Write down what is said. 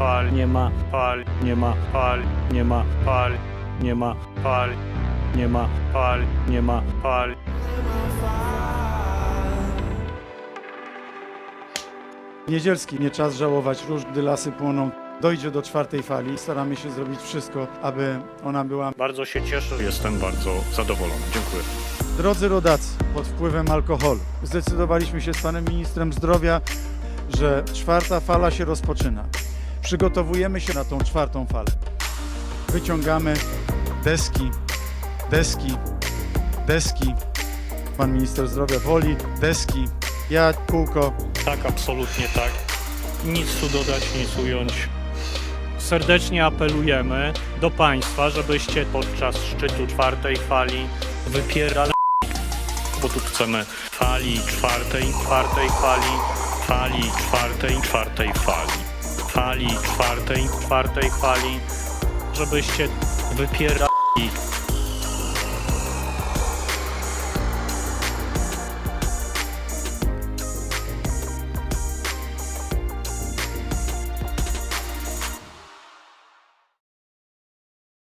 pal, nie ma pal, nie ma pal, nie ma pal, nie ma pal, nie ma pal, nie ma pal. Niedzielski, nie czas żałować róż, gdy lasy płoną. Dojdzie do czwartej fali. Staramy się zrobić wszystko, aby ona była. Bardzo się cieszę, jestem bardzo zadowolony. Dziękuję. Drodzy rodacy, pod wpływem alkoholu zdecydowaliśmy się z panem ministrem zdrowia, że czwarta fala się rozpoczyna. Przygotowujemy się na tą czwartą falę. Wyciągamy deski, deski, deski. Pan minister zdrowia woli deski. Ja kółko, Tak, absolutnie tak. Nic tu dodać, nic ująć. Serdecznie apelujemy do Państwa, żebyście podczas szczytu czwartej fali wypierali, bo tu chcemy fali czwartej, czwartej fali, fali czwartej, czwartej fali, fali czwartej, czwartej fali, żebyście wypierali